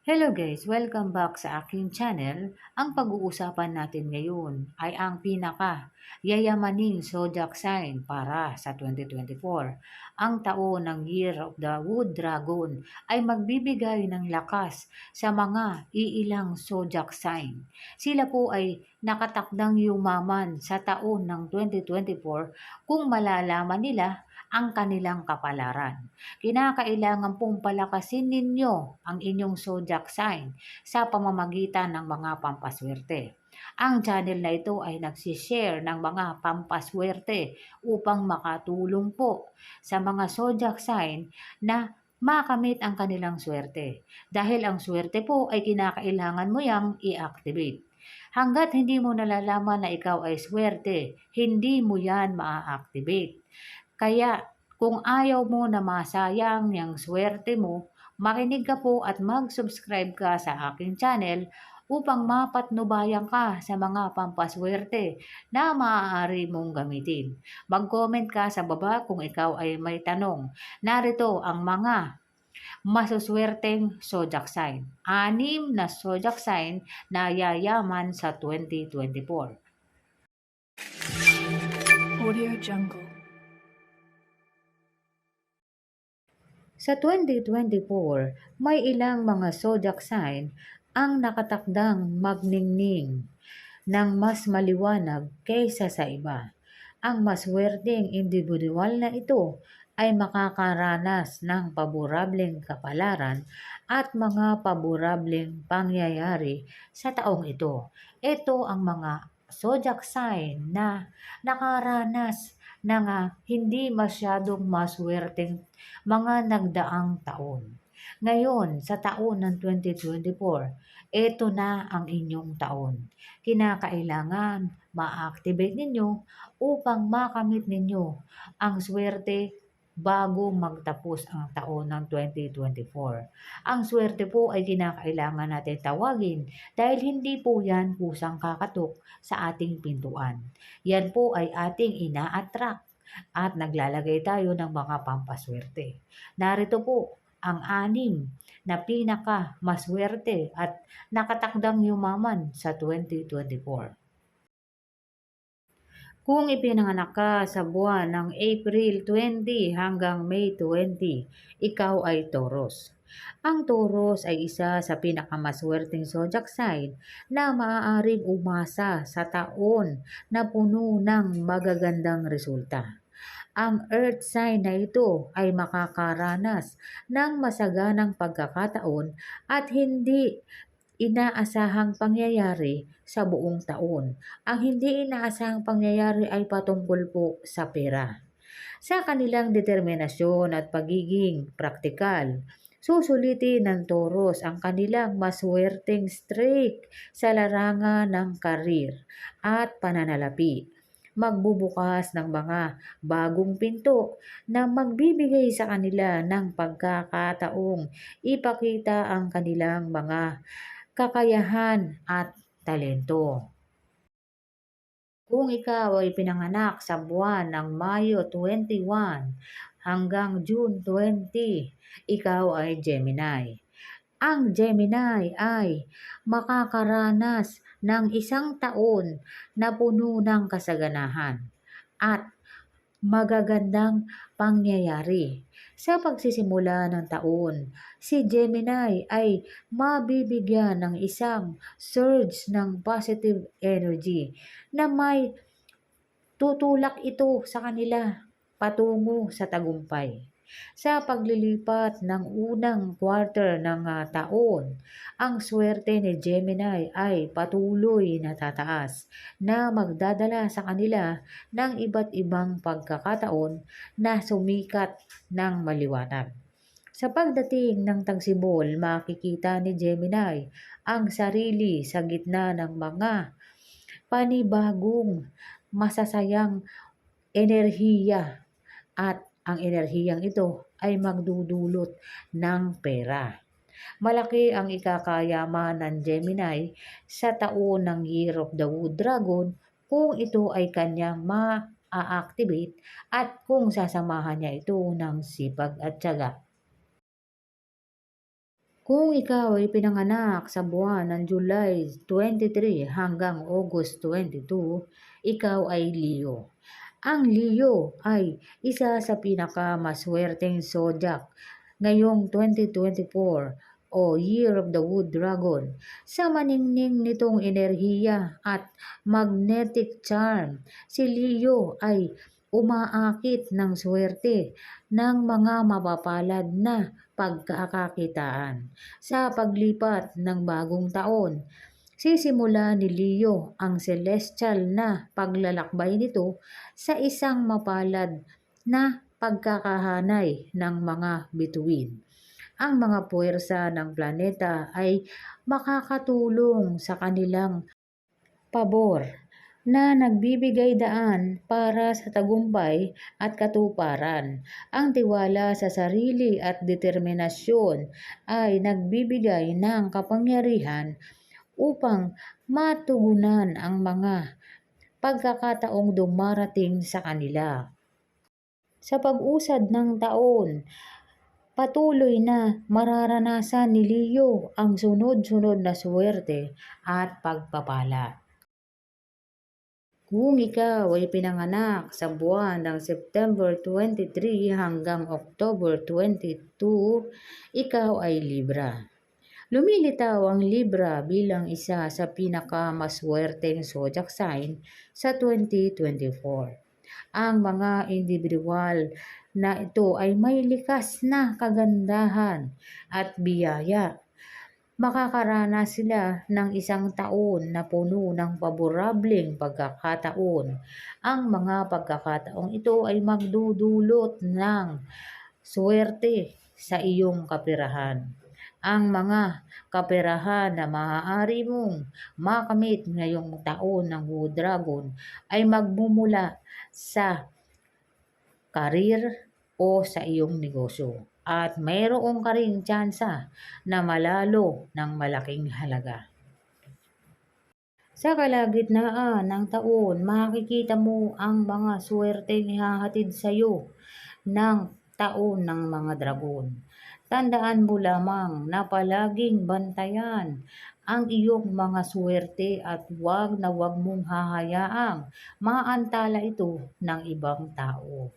Hello guys! Welcome back sa aking channel. Ang pag-uusapan natin ngayon ay ang pinaka yayamaning zodiac sign para sa 2024. Ang taon ng Year of the Wood Dragon ay magbibigay ng lakas sa mga iilang zodiac sign. Sila po ay nakatakdang yumaman sa taon ng 2024 kung malalaman nila ang kanilang kapalaran. Kinakailangan pong palakasin ninyo ang inyong zodiac sign sa pamamagitan ng mga pampaswerte. Ang channel na ito ay nagsishare ng mga pampaswerte upang makatulong po sa mga zodiac sign na makamit ang kanilang swerte. Dahil ang swerte po ay kinakailangan mo yang i-activate. Hanggat hindi mo nalalaman na ikaw ay swerte, hindi mo yan maa-activate. Kaya kung ayaw mo na masayang yung swerte mo, makinig ka po at mag-subscribe ka sa aking channel upang mapatnubayan ka sa mga pampaswerte na maaari mong gamitin. Mag-comment ka sa baba kung ikaw ay may tanong. Narito ang mga masuswerteng zodiac sign. Anim na zodiac sign na yayaman sa 2024. Audio Jungle. Sa 2024, may ilang mga zodiac sign ang nakatakdang magningning ng mas maliwanag kaysa sa iba. Ang maswerteng individual na ito ay makakaranas ng paborableng kapalaran at mga paborableng pangyayari sa taong ito. Ito ang mga zodiac sign na nakaranas ng ah, hindi masyadong maswerteng mga nagdaang taon. Ngayon, sa taon ng 2024, ito na ang inyong taon. Kinakailangan ma-activate ninyo upang makamit ninyo ang swerte bago magtapos ang taon ng 2024. Ang swerte po ay kinakailangan natin tawagin dahil hindi po yan kusang kakatok sa ating pintuan. Yan po ay ating ina-attract at naglalagay tayo ng mga pampaswerte. Narito po ang anim na pinaka maswerte at nakatakdang yumaman sa 2024. Kung ipinanganak ka sa buwan ng April 20 hanggang May 20, ikaw ay Taurus. Ang Taurus ay isa sa pinakamaswerteng zodiac sign na maaaring umasa sa taon na puno ng magagandang resulta. Ang earth sign na ito ay makakaranas ng masaganang pagkakataon at hindi inaasahang pangyayari sa buong taon. Ang hindi inaasahang pangyayari ay patungkol po sa pera. Sa kanilang determinasyon at pagiging praktikal, susulitin ng Taurus ang kanilang maswerteng streak sa larangan ng karir at pananalapi magbubukas ng mga bagong pinto na magbibigay sa kanila ng pagkakataong ipakita ang kanilang mga kakayahan at talento. Kung ikaw ay pinanganak sa buwan ng Mayo 21 hanggang June 20, ikaw ay Gemini. Ang Gemini ay makakaranas ng isang taon na puno ng kasaganahan at magagandang pangyayari. Sa pagsisimula ng taon, si Gemini ay mabibigyan ng isang surge ng positive energy na may tutulak ito sa kanila patungo sa tagumpay. Sa paglilipat ng unang quarter ng uh, taon, ang swerte ni Gemini ay patuloy na tataas na magdadala sa kanila ng iba't ibang pagkakataon na sumikat ng maliwanag. Sa pagdating ng tagsibol, makikita ni Gemini ang sarili sa gitna ng mga panibagong masasayang enerhiya at ang enerhiyang ito ay magdudulot ng pera. Malaki ang ikakayaman ng Gemini sa taon ng Year of the Wood Dragon kung ito ay kanyang ma-activate at kung sasamahan niya ito ng sipag at tiyaga. Kung ikaw ay pinanganak sa buwan ng July 23 hanggang August 22, ikaw ay Leo. Ang Leo ay isa sa pinakamaswerteng zodiac ngayong 2024 o Year of the Wood Dragon sa maningning nitong enerhiya at magnetic charm. Si Leo ay umaakit ng swerte ng mga mapapalad na pagkakakitaan. Sa paglipat ng bagong taon, sisimula ni Leo ang celestial na paglalakbay nito sa isang mapalad na pagkakahanay ng mga bituin. Ang mga puwersa ng planeta ay makakatulong sa kanilang pabor na nagbibigay daan para sa tagumpay at katuparan. Ang tiwala sa sarili at determinasyon ay nagbibigay ng kapangyarihan upang matugunan ang mga pagkakataong dumarating sa kanila. Sa pag-usad ng taon, patuloy na mararanasan ni Leo ang sunod-sunod na swerte at pagpapala. Kung ikaw ay pinanganak sa buwan ng September 23 hanggang October 22, ikaw ay Libra. Lumilitaw ang Libra bilang isa sa pinakamaswerteng zodiac sign sa 2024. Ang mga individual na ito ay may likas na kagandahan at biyaya makakaranas sila ng isang taon na puno ng paborableng pagkakataon. Ang mga pagkakataong ito ay magdudulot ng swerte sa iyong kapirahan. Ang mga kaperahan na maaari mong makamit ngayong taon ng Wood Dragon ay magmumula sa karir o sa iyong negosyo at mayroong ka ring tsansa na malalo ng malaking halaga. Sa kalagitnaan ng taon, makikita mo ang mga swerteng ihahatid sa iyo ng taon ng mga dragon. Tandaan mo lamang na palaging bantayan ang iyong mga swerte at huwag na huwag mong hahayaang maantala ito ng ibang tao.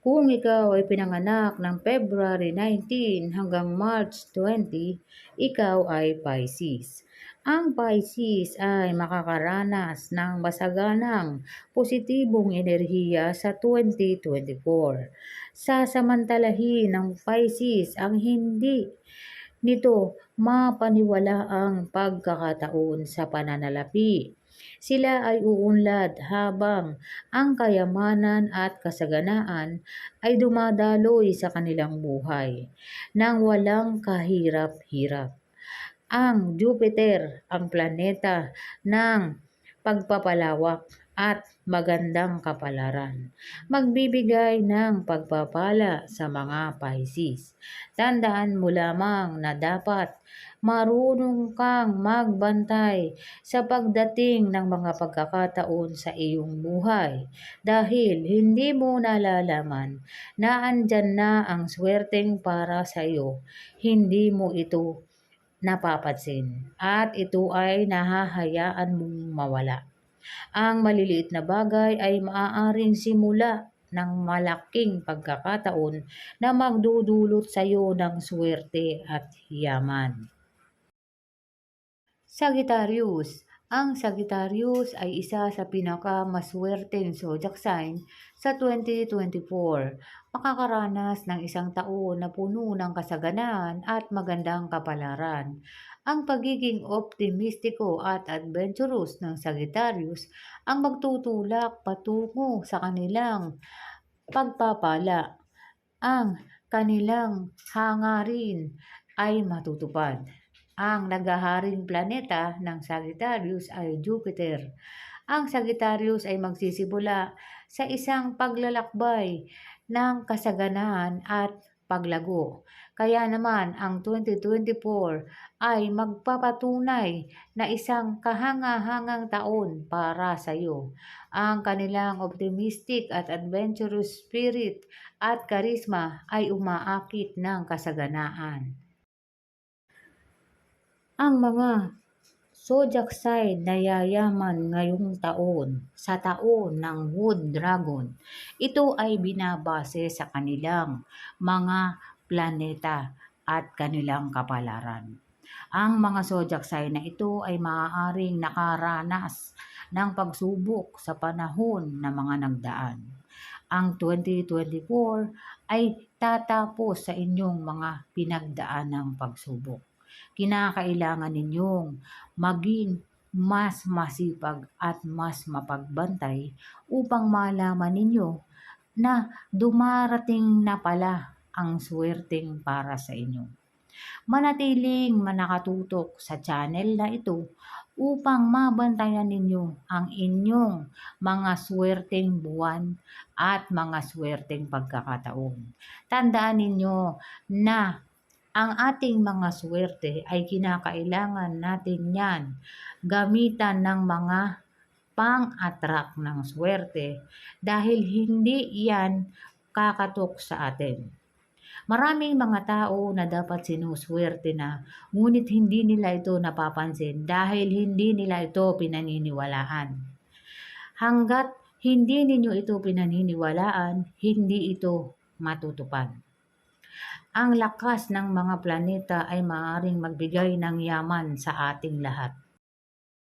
Kung ikaw ay pinanganak ng February 19 hanggang March 20, ikaw ay Pisces. Ang Pisces ay makakaranas ng masaganang positibong enerhiya sa 2024. Sasamantalahin ng Pisces ang hindi nito mapaniwala ang pagkakataon sa pananalapi sila ay uunlad habang ang kayamanan at kasaganaan ay dumadaloy sa kanilang buhay nang walang kahirap-hirap. Ang Jupiter, ang planeta ng pagpapalawak at magandang kapalaran. Magbibigay ng pagpapala sa mga Pisces. Tandaan mo lamang na dapat marunong kang magbantay sa pagdating ng mga pagkakataon sa iyong buhay dahil hindi mo nalalaman na andyan na ang swerteng para sa iyo. Hindi mo ito napapansin at ito ay nahahayaan mong mawala. Ang maliliit na bagay ay maaaring simula ng malaking pagkakataon na magdudulot sa iyo ng swerte at yaman. Sagittarius. Ang Sagittarius ay isa sa pinakamaswerteng zodiac sign sa 2024. Makakaranas ng isang taon na puno ng kasaganaan at magandang kapalaran. Ang pagiging optimistiko at adventurous ng Sagittarius ang magtutulak patungo sa kanilang pagpapala. Ang kanilang hangarin ay matutupad. Ang naghaharing planeta ng Sagittarius ay Jupiter. Ang Sagittarius ay magsisimula sa isang paglalakbay ng kasaganaan at paglago. Kaya naman ang 2024 ay magpapatunay na isang kahanga-hangang taon para sa iyo. Ang kanilang optimistic at adventurous spirit at karisma ay umaakit ng kasaganaan. Ang mga sign na yayaman ngayong taon sa taon ng Wood Dragon, ito ay binabase sa kanilang mga planeta at kanilang kapalaran. Ang mga sign na ito ay maaaring nakaranas ng pagsubok sa panahon na mga nagdaan. Ang 2024 ay tatapos sa inyong mga pinagdaan ng pagsubok. Kinakailangan ninyong maging mas masipag at mas mapagbantay upang malaman ninyo na dumarating na pala ang swerteng para sa inyo. Manatiling manakatutok sa channel na ito upang mabantayan ninyo ang inyong mga swerteng buwan at mga swerteng pagkakataon. Tandaan ninyo na ang ating mga swerte ay kinakailangan natin yan gamitan ng mga pang-attract ng swerte dahil hindi yan kakatok sa atin. Maraming mga tao na dapat sinuswerte na ngunit hindi nila ito napapansin dahil hindi nila ito pinaniniwalaan. Hanggat hindi ninyo ito pinaniniwalaan, hindi ito matutupad. Ang lakas ng mga planeta ay maaaring magbigay ng yaman sa ating lahat.